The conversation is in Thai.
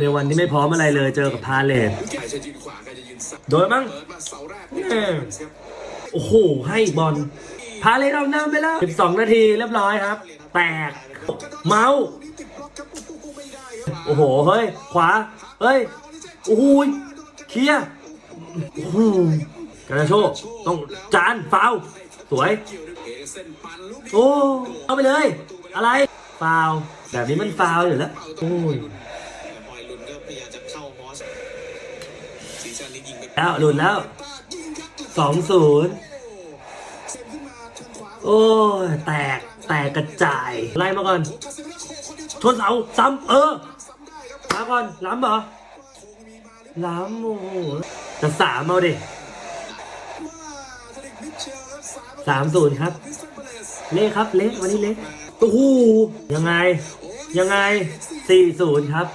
ในวันที่ไม่พร้อมอะไรเลยเจอกับพาเลทใครจะยืนขวาใครจะยืนซ้ายโดนมั้งโอ้โห ให้บอล พาเลทเอาหนำไปแล้ว 12 นาทีเรียบร้อยครับ แตก เมาส์โอ้โห เฮ้ย ขวา เฮ้ย โอ้โหเคลียร์โอ้โหกระโชกต้องจานฟาวสวยเกี่ยวด้เอเส้นปันลูกนี้โอ้ เอาไปเลย อะไรฟาวแบบนี้มันฟาวอยู่แล้ว โอ้ย พยายามจะเข้าฮอสซีซั่นนี้ยิงไปแล้วหลุดแล้ว สองศูนย์โอ้ยแตกแตกกระจาย ไล่มาก่อนคาเซมิโลโคคนเดียวชนเสาซ้ำเออมาก่อนล้ำเหรอ ล้ำโอ้โหจะสามเอาดิสามศูนย์ครับ เล็กครับ เล็กวันนี้เล็กโอ้โหยังไง ยังไงสี่ศูนย์ครับ